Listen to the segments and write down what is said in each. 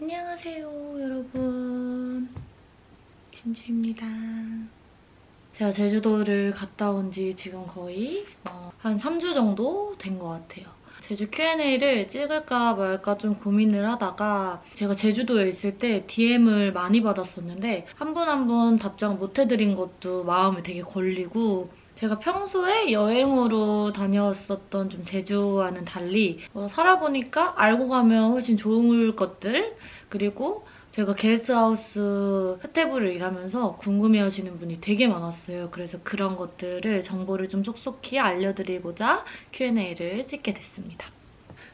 안녕하세요, 여러분. 진주입니다. 제가 제주도를 갔다 온 지 지금 거의 어, 한 3주 정도 된 것 같아요. 제주 Q&A를 찍을까 말까 좀 고민을 하다가 제가 제주도에 있을 때 DM을 많이 받았었는데 한 분 한 분 답장 못 해드린 것도 마음에 되게 걸리고 제가 평소에 여행으로 다녀왔었던 좀 제주와는 달리 어, 살아보니까 알고 가면 훨씬 좋을 것들 그리고 제가 게스트하우스 스태프를 일하면서 궁금해하시는 분이 되게 많았어요. 그래서 그런 것들을 정보를 좀 쏙쏙히 알려드리고자 Q&A를 찍게 됐습니다.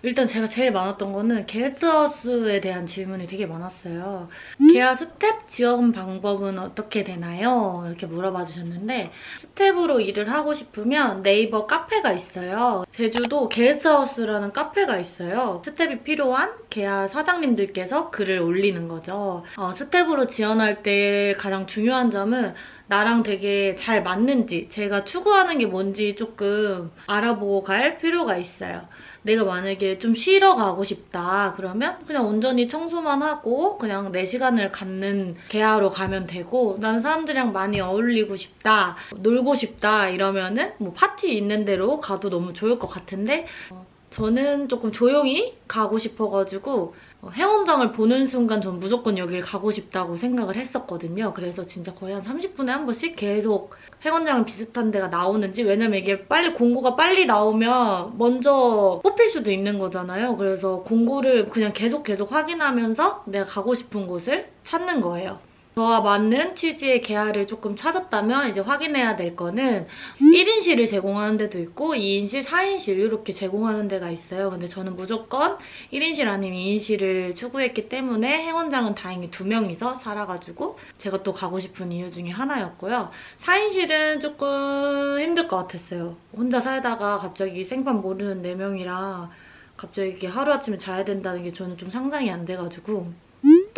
일단 제가 제일 많았던 거는 게스트하우스에 대한 질문이 되게 많았어요. 계약 스텝 지원 방법은 어떻게 되나요? 이렇게 물어봐 주셨는데 스텝으로 일을 하고 싶으면 네이버 카페가 있어요. 제주도 게스트하우스라는 카페가 있어요. 스텝이 필요한 계약 사장님들께서 글을 올리는 거죠. 어, 스텝으로 지원할 때 가장 중요한 점은 나랑 되게 잘 맞는지, 제가 추구하는 게 뭔지 조금 알아보고 갈 필요가 있어요. 내가 만약에 좀 쉬러 가고 싶다 그러면 그냥 온전히 청소만 하고 그냥 내 시간을 갖는 개하로 가면 되고 나는 사람들이랑 많이 어울리고 싶다 놀고 싶다 이러면은 뭐 파티 있는 대로 가도 너무 좋을 것 같은데 어, 저는 조금 조용히 가고 싶어가지고 어, 해원장을 보는 순간 전 무조건 여길 가고 싶다고 생각을 했었거든요. 그래서 진짜 거의 한 30분에 한 번씩 계속 해원장 비슷한 데가 나오는지 왜냐면 이게 빨리 공고가 빨리 나오면 먼저 뽑힐 수도 있는 거잖아요. 그래서 공고를 그냥 계속 계속 확인하면서 내가 가고 싶은 곳을 찾는 거예요. 저와 맞는 취지의 계약을 조금 찾았다면 이제 확인해야 될 거는 1인실을 제공하는 데도 있고 2인실, 4인실 이렇게 제공하는 데가 있어요. 근데 저는 무조건 1인실 아니면 2인실을 추구했기 때문에 행원장은 다행히 두 명이서 살아가지고 제가 또 가고 싶은 이유 중에 하나였고요. 4인실은 조금 힘들 것 같았어요. 혼자 살다가 갑자기 생판 모르는 4명이랑 갑자기 하루아침에 자야 된다는 게 저는 좀 상상이 안 돼가지고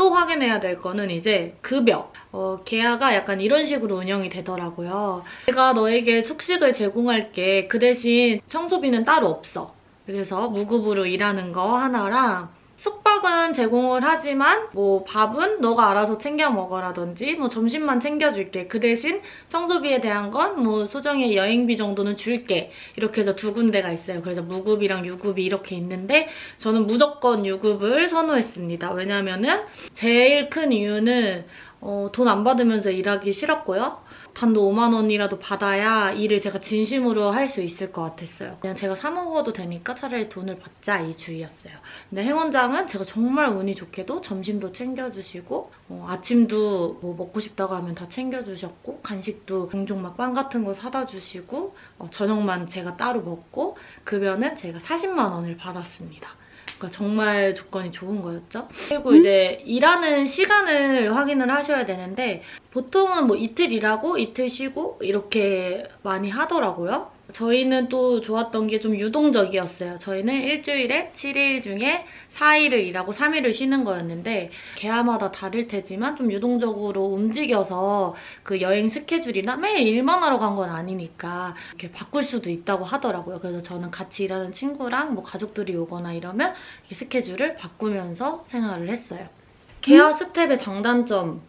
또 확인해야 될 거는 이제 급여. 어, 계약가 약간 이런 식으로 운영이 되더라고요. 내가 너에게 숙식을 제공할게. 그 대신 청소비는 따로 없어. 그래서 무급으로 일하는 거 하나랑 숙박은 제공을 하지만 뭐 밥은 너가 알아서 챙겨 먹어라든지 뭐 점심만 챙겨줄게. 그 대신 청소비에 대한 건 뭐 소정의 여행비 정도는 줄게. 이렇게 해서 두 군데가 있어요. 그래서 무급이랑 유급이 이렇게 있는데 저는 무조건 유급을 선호했습니다. 왜냐면은 제일 큰 이유는 어, 돈 안 받으면서 일하기 싫었고요. 단도 5만 원이라도 받아야 일을 제가 진심으로 할 수 있을 것 같았어요. 그냥 제가 사 먹어도 되니까 차라리 돈을 받자 이 주의였어요. 근데 행원장은 제가 정말 운이 좋게도 점심도 챙겨주시고 어, 아침도 뭐 먹고 싶다고 하면 다 챙겨주셨고 간식도 종종 막 빵 같은 거 사다 주시고 어, 저녁만 제가 따로 먹고 급여는 제가 40만 원을 받았습니다. 그러니까 정말 조건이 좋은 거였죠. 그리고 이제 일하는 시간을 확인을 하셔야 되는데 보통은 뭐 이틀 일하고 이틀 쉬고 이렇게 많이 하더라고요. 저희는 또 좋았던 게 좀 유동적이었어요. 저희는 일주일에 7일 중에 4일을 일하고 3일을 쉬는 거였는데 개화마다 다를 테지만 좀 유동적으로 움직여서 그 여행 스케줄이나 매일 일만 하러 간 건 아니니까 이렇게 바꿀 수도 있다고 하더라고요. 그래서 저는 같이 일하는 친구랑 뭐 가족들이 오거나 이러면 스케줄을 바꾸면서 생활을 했어요. 개화 스텝의 장단점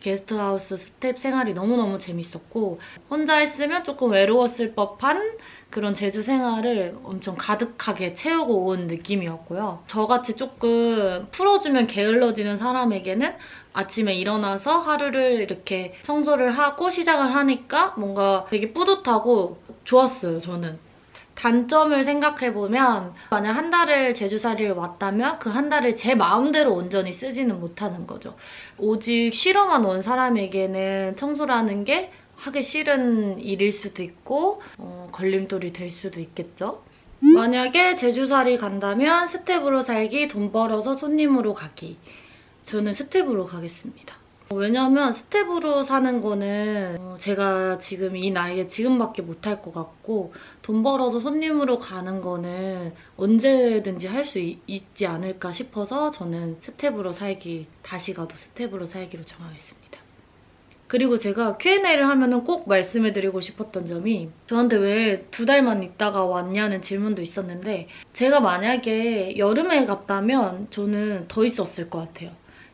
게스트하우스 스텝 생활이 너무너무 재밌었고 혼자 했으면 조금 외로웠을 법한 그런 제주 생활을 엄청 가득하게 채우고 온 느낌이었고요. 저같이 조금 풀어주면 게을러지는 사람에게는 아침에 일어나서 하루를 이렇게 청소를 하고 시작을 하니까 뭔가 되게 뿌듯하고 좋았어요, 저는. 단점을 생각해보면 만약 한 달을 제주살이를 왔다면 그 한 달을 제 마음대로 온전히 쓰지는 못하는 거죠. 오직 쉬러만 온 사람에게는 청소라는 게 하기 싫은 일일 수도 있고 어, 걸림돌이 될 수도 있겠죠. 만약에 제주살이 간다면 스텝으로 살기, 돈 벌어서 손님으로 가기. 저는 스텝으로 가겠습니다. 왜냐면 스텝으로 사는 거는 어, 제가 지금 이 나이에 지금밖에 못할 것 같고 돈 벌어서 손님으로 가는 거는 언제든지 할 수 있지 않을까 싶어서 저는 스텝으로 살기 다시 가도 스텝으로 살기로 정하겠습니다. 그리고 제가 Q&A를 하면은 꼭 말씀해드리고 싶었던 점이 저한테 왜 두 달만 있다가 왔냐는 질문도 있었는데 제가 만약에 여름에 갔다면 저는 더 있었을 것 같아요.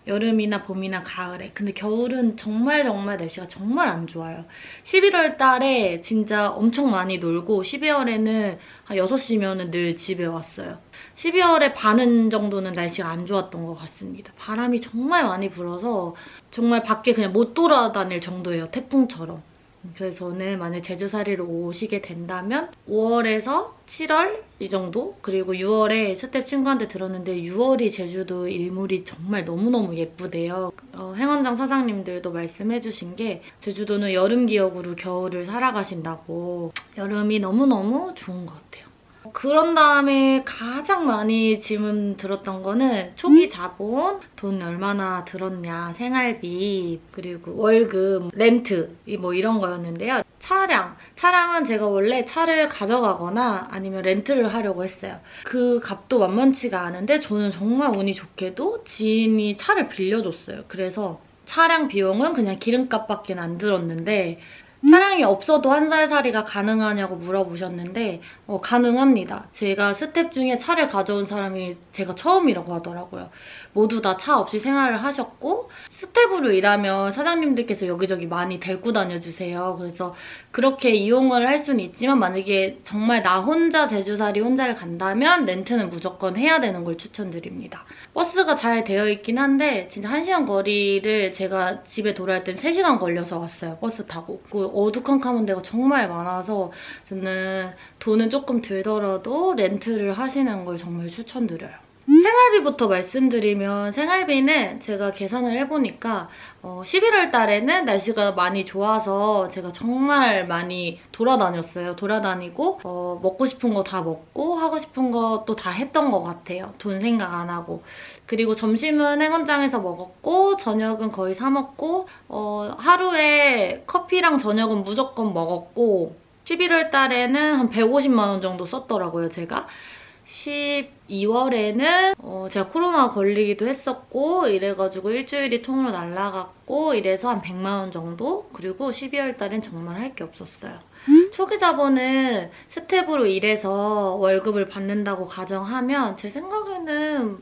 여름이나 봄이나 가을에. 근데 겨울은 정말 정말 날씨가 정말 안 좋아요. 11월 달에 진짜 엄청 많이 놀고 12월에는 한 6시면 늘 집에 왔어요. 12월에 반은 정도는 날씨가 안 좋았던 것 같습니다. 바람이 정말 많이 불어서 정말 밖에 그냥 못 돌아다닐 정도예요. 태풍처럼. 그래서 저는 만약 제주살이를 오시게 된다면 5월에서 7월 이 정도? 그리고 6월에 스텝 친구한테 들었는데 6월이 제주도 일몰이 정말 너무너무 예쁘대요. 어, 행원장 사장님들도 말씀해주신 게 제주도는 여름 기억으로 겨울을 살아가신다고 여름이 너무너무 좋은 것 같아요. 그런 다음에 가장 많이 질문 들었던 거는 초기 자본, 돈 얼마나 들었냐, 생활비, 그리고 월급, 렌트, 이뭐 이런 거였는데요. 차량. 차량은 제가 원래 차를 가져가거나 아니면 렌트를 하려고 했어요. 그 값도 만만치가 않은데 저는 정말 운이 좋게도 지인이 차를 빌려줬어요. 그래서 차량 비용은 그냥 기름값밖에 안 들었는데 차량이 없어도 한 살 살이가 가능하냐고 물어보셨는데 어, 가능합니다. 제가 스텝 중에 차를 가져온 사람이 제가 처음이라고 하더라고요. 모두 다 차 없이 생활을 하셨고 스텝으로 일하면 사장님들께서 여기저기 많이 데리고 다녀주세요. 그래서 그렇게 이용을 할 수는 있지만 만약에 정말 나 혼자 제주살이 혼자를 간다면 렌트는 무조건 해야 되는 걸 추천드립니다. 버스가 잘 되어 있긴 한데 진짜 1시간 거리를 제가 집에 돌아올 땐 3시간 걸려서 왔어요. 버스 타고. 그 어두컴컴한 데가 정말 많아서 저는 돈은 조금 들더라도 렌트를 하시는 걸 정말 추천드려요. 생활비부터 말씀드리면 생활비는 제가 계산을 해보니까 어, 11월 달에는 날씨가 많이 좋아서 제가 정말 많이 돌아다녔어요. 돌아다니고 어, 먹고 싶은 거 다 먹고 하고 싶은 것도 다 했던 것 같아요. 돈 생각 안 하고. 그리고 점심은 행원장에서 먹었고 저녁은 거의 사 먹고 어, 하루에 커피랑 저녁은 무조건 먹었고 11월 달에는 한 150만 원 정도 썼더라고요, 제가. 12월에는 어, 제가 코로나 걸리기도 했었고 이래가지고 일주일이 통으로 날라갔고 이래서 한 100만 원 정도 그리고 12월 달엔 정말 할 게 없었어요. 초기 자본은 스텝으로 일해서 월급을 받는다고 가정하면 제 생각에는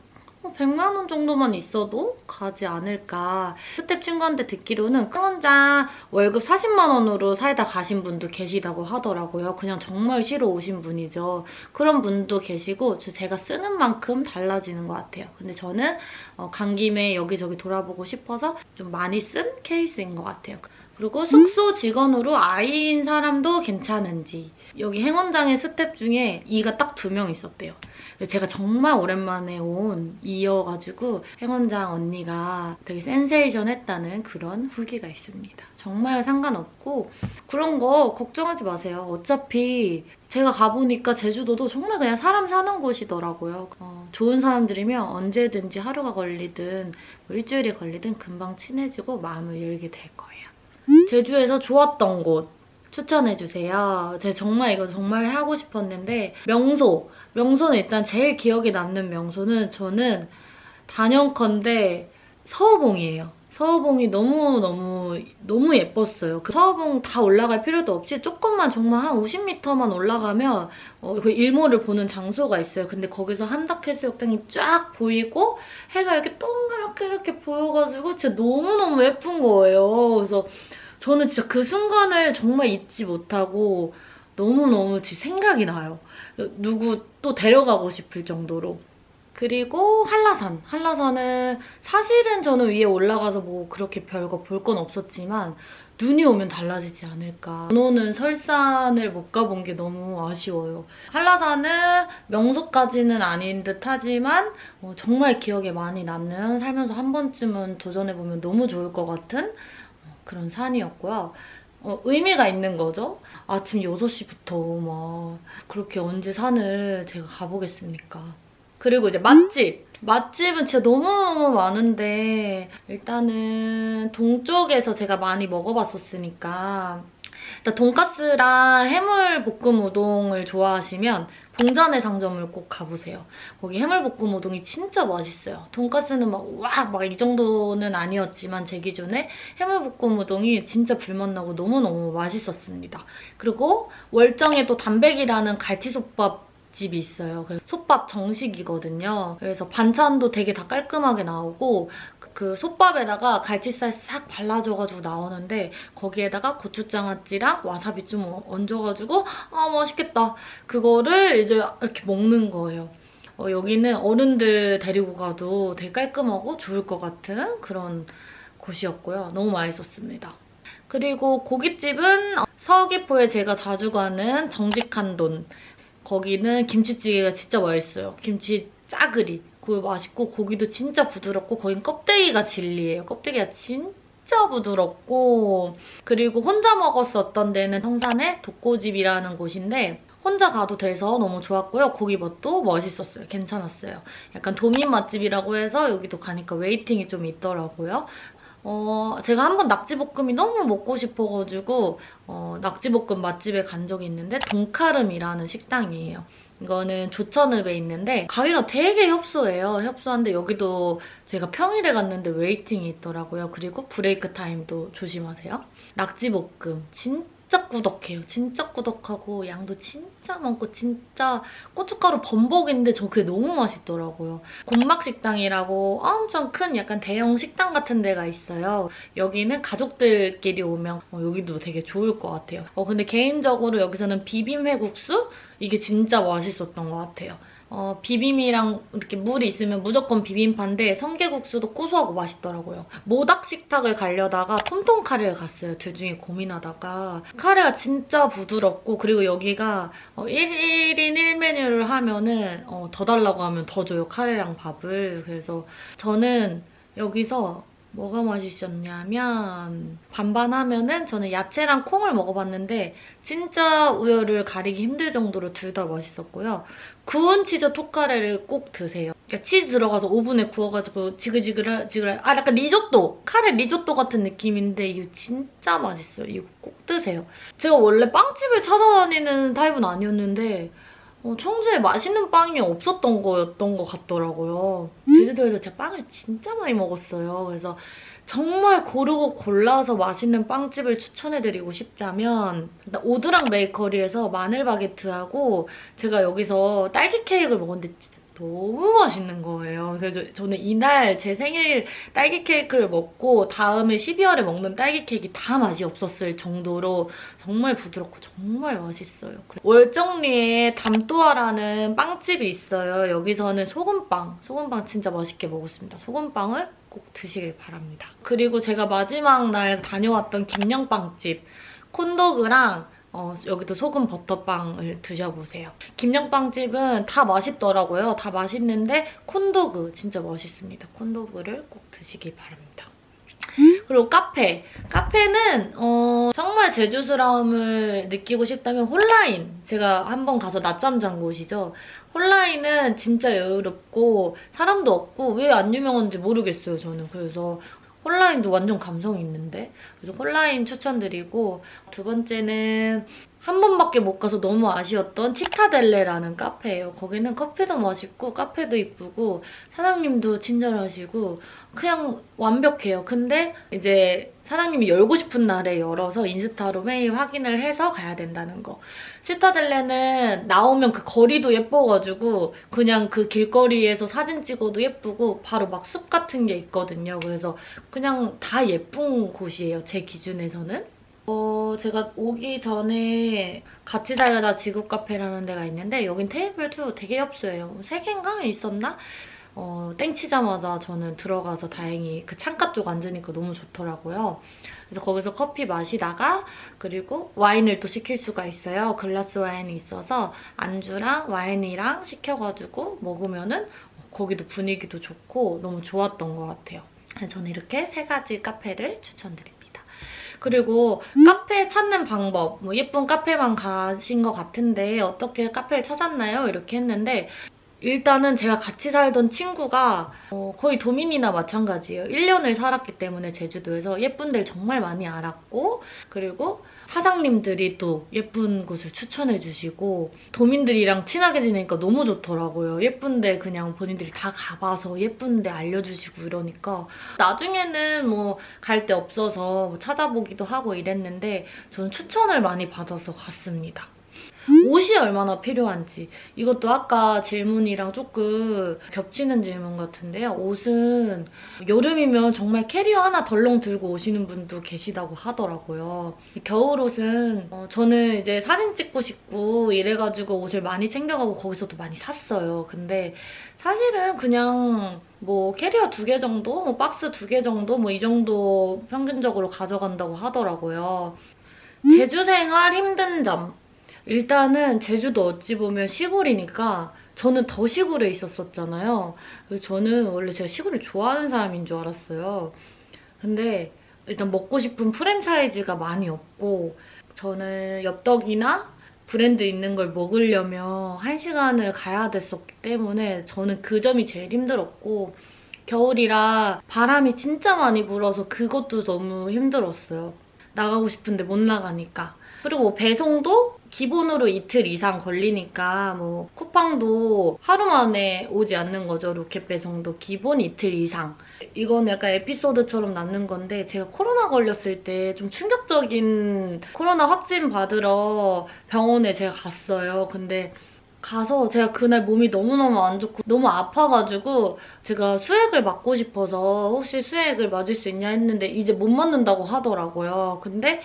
100만 원 정도만 있어도 가지 않을까. 스텝 친구한테 듣기로는 혼자 월급 40만 원으로 살다 가신 분도 계시다고 하더라고요. 그냥 정말 쉬러 오신 분이죠. 그런 분도 계시고 저- 제가 쓰는 만큼 달라지는 것 같아요. 근데 저는 어, 간 김에 여기저기 돌아보고 싶어서 좀 많이 쓴 케이스인 것 같아요. 그리고 숙소 직원으로 아이인 사람도 괜찮은지 여기 행원장의 스텝 중에 이가 딱 두 명 있었대요. 제가 정말 오랜만에 온 이여가지고 행원장 언니가 되게 센세이션 했다는 그런 후기가 있습니다. 정말 상관없고 그런 거 걱정하지 마세요. 어차피 제가 가보니까 제주도도 정말 그냥 사람 사는 곳이더라고요. 어, 좋은 사람들이면 언제든지 하루가 걸리든 뭐 일주일이 걸리든 금방 친해지고 마음을 열게 될 거예요. 제주에서 좋았던 곳 추천해주세요. 제가 정말 이거 정말 하고 싶었는데 명소 명소는 일단 제일 기억에 남는 명소는 저는 단연컨대 서우봉이에요. 서우봉이 너무너무 너무 예뻤어요. 그 서우봉 다 올라갈 필요도 없이 조금만 정말 한 50m만 올라가면 어, 그 일몰을 보는 장소가 있어요. 근데 거기서 한덕해수욕장이 쫙 보이고 해가 이렇게 동그랗게 이렇게 보여가지고 진짜 너무너무 예쁜 거예요. 그래서 저는 진짜 그 순간을 정말 잊지 못하고 너무너무 제 생각이 나요. 누구 또 데려가고 싶을 정도로. 그리고 한라산. 한라산은 사실은 저는 위에 올라가서 뭐 그렇게 별거 볼 건 없었지만 눈이 오면 달라지지 않을까. 눈 오는 설산을 못 가본 게 너무 아쉬워요. 한라산은 명소까지는 아닌 듯 하지만 어, 정말 기억에 많이 남는 살면서 한 번쯤은 도전해보면 너무 좋을 것 같은 어, 그런 산이었고요. 어, 의미가 있는 거죠. 아침 6시부터 막 그렇게 언제 산을 제가 가보겠습니까. 그리고 이제 맛집. 맛집은 진짜 너무너무 많은데 일단은 동쪽에서 제가 많이 먹어봤었으니까 돈가스랑 해물볶음 우동을 좋아하시면 봉전의 상점을 꼭 가보세요. 거기 해물볶음 우동이 진짜 맛있어요. 돈가스는 막 와 막 이 정도는 아니었지만 제 기준에 해물볶음 우동이 진짜 불맛 나고 너무너무 맛있었습니다. 그리고 월정에 또 담백이라는 갈치솥밥 집이 있어요. 그 솥밥 정식이거든요. 그래서 반찬도 되게 다 깔끔하게 나오고 그- 그 솥밥에다가 갈치살 싹 발라줘가지고 나오는데 거기에다가 고추장 아찌랑 와사비 좀 얹- 얹어가지고 아 맛있겠다. 그거를 이제 이렇게 먹는 거예요. 어, 여기는 어른들 데리고 가도 되게 깔끔하고 좋을 것 같은 그런 곳이었고요. 너무 맛있었습니다. 그리고 고깃집은 서귀포에 제가 자주 가는 정직한 돈. 거기는 김치찌개가 진짜 맛있어요. 김치 짜글이. 그거 맛있고 고기도 진짜 부드럽고 거긴 껍데기가 진리예요. 껍데기가 진짜 부드럽고 그리고 혼자 먹었었던 데는 성산의 독고집이라는 곳인데 혼자 가도 돼서 너무 좋았고요. 고기 맛도 멋있었어요. 괜찮았어요. 약간 도민 맛집이라고 해서 여기도 가니까 웨이팅이 좀 있더라고요. 어, 제가 한번 낙지볶음이 너무 먹고 싶어가지고 어, 낙지볶음 맛집에 간 적이 있는데 동카름이라는 식당이에요. 이거는 조천읍에 있는데 가게가 되게 협소해요. 협소한데 여기도 제가 평일에 갔는데 웨이팅이 있더라고요. 그리고 브레이크 타임도 조심하세요. 낙지볶음 진짜 꾸덕해요. 진짜 꾸덕하고 양도 진짜 많고 진짜 고춧가루 범벅인데 저 그게 너무 맛있더라고요. 곤막식당이라고 엄청 큰 약간 대형 식당 같은 데가 있어요. 여기는 가족들끼리 오면 어, 여기도 되게 좋을 것 같아요. 어, 근데 개인적으로 여기서는 비빔 회국수? 이게 진짜 맛있었던 것 같아요. 어, 비빔이랑 이렇게 물이 있으면 무조건 비빔파인데 성게국수도 고소하고 맛있더라고요. 모닥 식탁을 가려다가 톰tom 카레를 갔어요. 둘 중에 고민하다가 카레가 진짜 부드럽고 그리고 여기가 어, 1인 1메뉴를 하면은 어, 더 달라고 하면 더 줘요. 카레랑 밥을. 그래서 저는 여기서 뭐가 맛있었냐면 반반 하면은 저는 야채랑 콩을 먹어봤는데 진짜 우열을 가리기 힘들 정도로 둘 다 맛있었고요. 구운 치즈 토카레를 꼭 드세요. 그러니까 치즈 들어가서 오븐에 구워가지고 지글지글 지글 아 약간 리조또 카레 리조또 같은 느낌인데 이거 진짜 맛있어요. 이거 꼭 드세요. 제가 원래 빵집을 찾아다니는 타입은 아니었는데 어, 청주에 맛있는 빵이 없었던 거였던 것 같더라고요. 제주도에서 제가 빵을 진짜 많이 먹었어요. 그래서 정말 고르고 골라서 맛있는 빵집을 추천해드리고 싶다면 일단 오드락 베이커리에서 마늘 바게트하고 제가 여기서 딸기 케이크를 먹었는데 너무 맛있는 거예요. 그래서 저는 이날 제 생일 딸기 케이크를 먹고 다음에 12월에 먹는 딸기 케이크 다 맛이 없었을 정도로 정말 부드럽고 정말 맛있어요. 월정리에 담또아라는 빵집이 있어요. 여기서는 소금빵, 소금빵 진짜 맛있게 먹었습니다. 소금빵을 꼭 드시길 바랍니다. 그리고 제가 마지막 날 다녀왔던 김영빵집 콘도그랑 어, 여기도 소금 버터빵을 드셔보세요. 김영빵집은 다 맛있더라고요. 다 맛있는데 콘도그 진짜 맛있습니다. 콘도그를 꼭 드시길 바랍니다. 그리고 카페. 카페는 어, 정말 제주스러움을 느끼고 싶다면 홀라인. 제가 한번 가서 낮잠 잔 곳이죠. 홀라인은 진짜 여유롭고 사람도 없고 왜 안 유명한지 모르겠어요, 저는. 그래서 홀라인도 완전 감성 있는데. 그래서 홀라인 추천드리고 두 번째는 한 번밖에 못 가서 너무 아쉬웠던 치타델레라는 카페예요. 거기는 커피도 맛있고 카페도 이쁘고 사장님도 친절하시고 그냥 완벽해요. 근데 이제 사장님이 열고 싶은 날에 열어서 인스타로 매일 확인을 해서 가야 된다는 거. 시타델레는 나오면 그 거리도 예뻐가지고 그냥 그 길거리에서 사진 찍어도 예쁘고 바로 막 숲 같은 게 있거든요. 그래서 그냥 다 예쁜 곳이에요. 제 기준에서는. 어, 제가 오기 전에 같이 살다 지구 카페라는 데가 있는데 여긴 테이블도 되게 협소해요. 세 개인가 있었나? 어, 땡치자마자 저는 들어가서 다행히 그 창가 쪽 앉으니까 너무 좋더라고요. 그래서 거기서 커피 마시다가 그리고 와인을 또 시킬 수가 있어요. 글라스 와인이 있어서 안주랑 와인이랑 시켜가지고 먹으면은 거기도 분위기도 좋고 너무 좋았던 것 같아요. 저는 이렇게 세 가지 카페를 추천드립니다. 그리고 카페 찾는 방법, 뭐 예쁜 카페만 가신 것 같은데 어떻게 카페를 찾았나요? 이렇게 했는데 일단은 제가 같이 살던 친구가 어, 거의 도민이나 마찬가지예요. 1년을 살았기 때문에 제주도에서 예쁜 데를 정말 많이 알았고 그리고 사장님들이 또 예쁜 곳을 추천해 주시고 도민들이랑 친하게 지내니까 너무 좋더라고요. 예쁜데 그냥 본인들이 다 가봐서 예쁜데 알려주시고 이러니까 나중에는 뭐 갈 데 없어서 뭐 찾아보기도 하고 이랬는데 저는 추천을 많이 받아서 갔습니다. 옷이 얼마나 필요한지 이것도 아까 질문이랑 조금 겹치는 질문 같은데요. 옷은 여름이면 정말 캐리어 하나 덜렁 들고 오시는 분도 계시다고 하더라고요. 겨울 옷은 어, 저는 이제 사진 찍고 싶고 이래가지고 옷을 많이 챙겨가고 거기서도 많이 샀어요. 근데 사실은 그냥 뭐 캐리어 두 개 정도, 뭐 박스 두 개 정도, 뭐 이 정도 평균적으로 가져간다고 하더라고요. 제주 생활 힘든 점. 일단은 제주도 어찌 보면 시골이니까 저는 더 시골에 있었었잖아요. 저는 원래 제가 시골을 좋아하는 사람인 줄 알았어요. 근데 일단 먹고 싶은 프랜차이즈가 많이 없고 저는 엽떡이나 브랜드 있는 걸 먹으려면 한 시간을 가야 됐었기 때문에 저는 그 점이 제일 힘들었고 겨울이라 바람이 진짜 많이 불어서 그것도 너무 힘들었어요. 나가고 싶은데 못 나가니까. 그리고 뭐 배송도 기본으로 이틀 이상 걸리니까 뭐 쿠팡도 하루 만에 오지 않는 거죠. 로켓 배송도 기본 이틀 이상. 이건 약간 에피소드처럼 남는 건데 제가 코로나 걸렸을 때 좀 충격적인 코로나 확진 받으러 병원에 제가 갔어요. 근데 가서 제가 그날 몸이 너무너무 안 좋고 너무 아파가지고 제가 수액을 맞고 싶어서 혹시 수액을 맞을 수 있냐 했는데 이제 못 맞는다고 하더라고요. 근데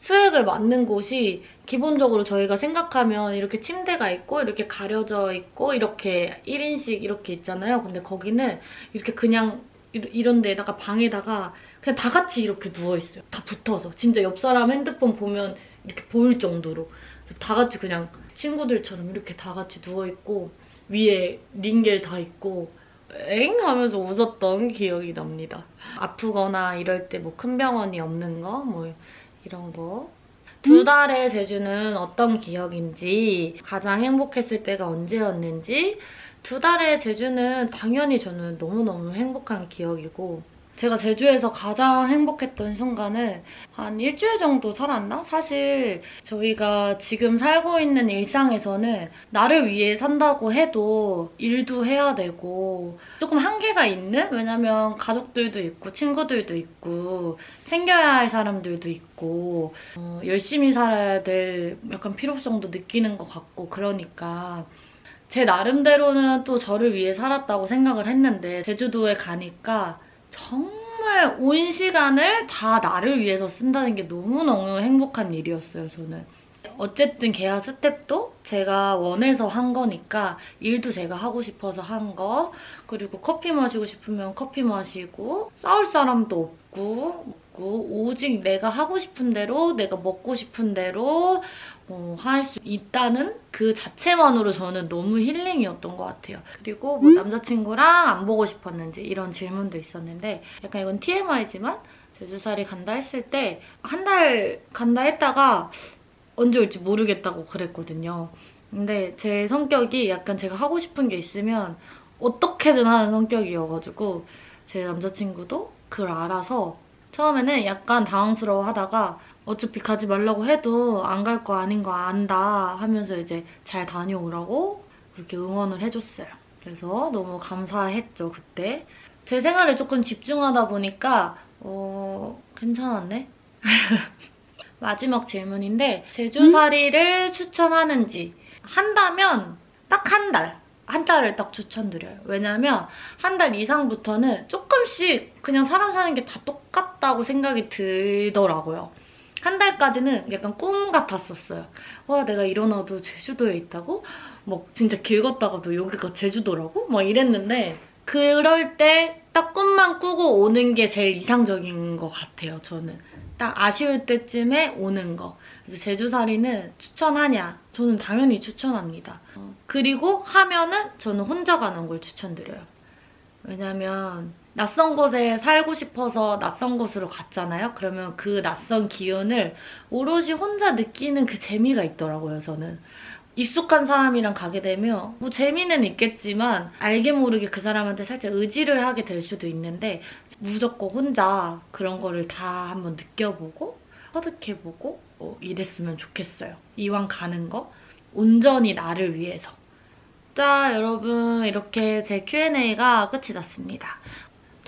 수액을 맞는 곳이 기본적으로 저희가 생각하면 이렇게 침대가 있고 이렇게 가려져 있고 이렇게 1인씩 이렇게 있잖아요. 근데 거기는 이렇게 그냥 이- 이런 데다가 방에다가 그냥 다 같이 이렇게 누워있어요. 다 붙어서. 진짜 옆 사람 핸드폰 보면 이렇게 보일 정도로. 다 같이 그냥 친구들처럼 이렇게 다 같이 누워있고 위에 링겔 다 있고 엥 하면서 웃었던 기억이 납니다. 아프거나 이럴 때 뭐 큰 병원이 없는 거 뭐 이런 거. 두 달의 제주는 어떤 기억인지, 가장 행복했을 때가 언제였는지, 두 달의 제주는 당연히 저는 너무너무 행복한 기억이고, 제가 제주에서 가장 행복했던 순간은 한 일주일 정도 살았나? 사실 저희가 지금 살고 있는 일상에서는 나를 위해 산다고 해도 일도 해야 되고 조금 한계가 있는? 왜냐면 가족들도 있고 친구들도 있고 챙겨야 할 사람들도 있고 어, 열심히 살아야 될 약간 필요성도 느끼는 것 같고 그러니까 제 나름대로는 또 저를 위해 살았다고 생각을 했는데 제주도에 가니까 정말 온 시간을 다 나를 위해서 쓴다는 게 너무너무 행복한 일이었어요, 저는. 어쨌든 개화 스텝도 제가 원해서 한 거니까 일도 제가 하고 싶어서 한 거, 그리고 커피 마시고 싶으면 커피 마시고 싸울 사람도 없고 오직 내가 하고 싶은 대로 내가 먹고 싶은 대로 어, 할수 있다는 그 자체만으로 저는 너무 힐링이었던 것 같아요. 그리고 뭐 남자친구랑 안 보고 싶었는지 이런 질문도 있었는데 약간 이건 TMI지만 제주살이 간다 했을 때 한 달 간다 했다가 언제 올지 모르겠다고 그랬거든요. 근데 제 성격이 약간 제가 하고 싶은 게 있으면 어떻게든 하는 성격이어가지고 제 남자친구도 그걸 알아서 처음에는 약간 당황스러워 하다가 어차피 가지 말라고 해도 안 갈 거 아닌 거 안다 하면서 이제 잘 다녀오라고 그렇게 응원을 해줬어요. 그래서 너무 감사했죠, 그때. 제 생활에 조금 집중하다 보니까, 어, 괜찮았네? 마지막 질문인데, 제주살이를 추천하는지. 한다면 딱 한 달. 한 달을 딱 추천드려요. 왜냐면 한 달 이상부터는 조금씩 그냥 사람 사는 게 다 똑같다고 생각이 들더라고요. 한 달까지는 약간 꿈 같았었어요. 와, 내가 일어나도 제주도에 있다고? 막 진짜 길 걷다가도 여기가 제주도라고? 막 이랬는데 그럴 때 딱 꿈만 꾸고 오는 게 제일 이상적인 것 같아요, 저는. 딱 아쉬울 때쯤에 오는 거. 그래서 제주살이는 추천하냐? 저는 당연히 추천합니다. 어, 그리고 하면은 저는 혼자 가는 걸 추천드려요. 왜냐면 낯선 곳에 살고 싶어서 낯선 곳으로 갔잖아요. 그러면 그 낯선 기운을 오롯이 혼자 느끼는 그 재미가 있더라고요, 저는. 익숙한 사람이랑 가게 되면 뭐 재미는 있겠지만 알게 모르게 그 사람한테 살짝 의지를 하게 될 수도 있는데 무조건 혼자 그런 거를 다 한번 느껴보고 터득해보고 어, 이랬으면 좋겠어요. 이왕 가는 거 온전히 나를 위해서. 자 여러분 이렇게 제 Q&A가 끝이 났습니다.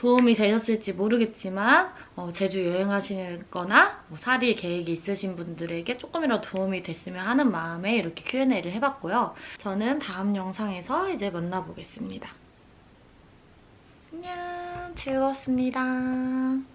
도움이 되셨을지 모르겠지만 어, 제주 여행하시는 거나 뭐 살이 계획이 있으신 분들에게 조금이라도 도움이 됐으면 하는 마음에 이렇게 Q&A를 해봤고요. 저는 다음 영상에서 이제 만나보겠습니다. 안녕 즐거웠습니다.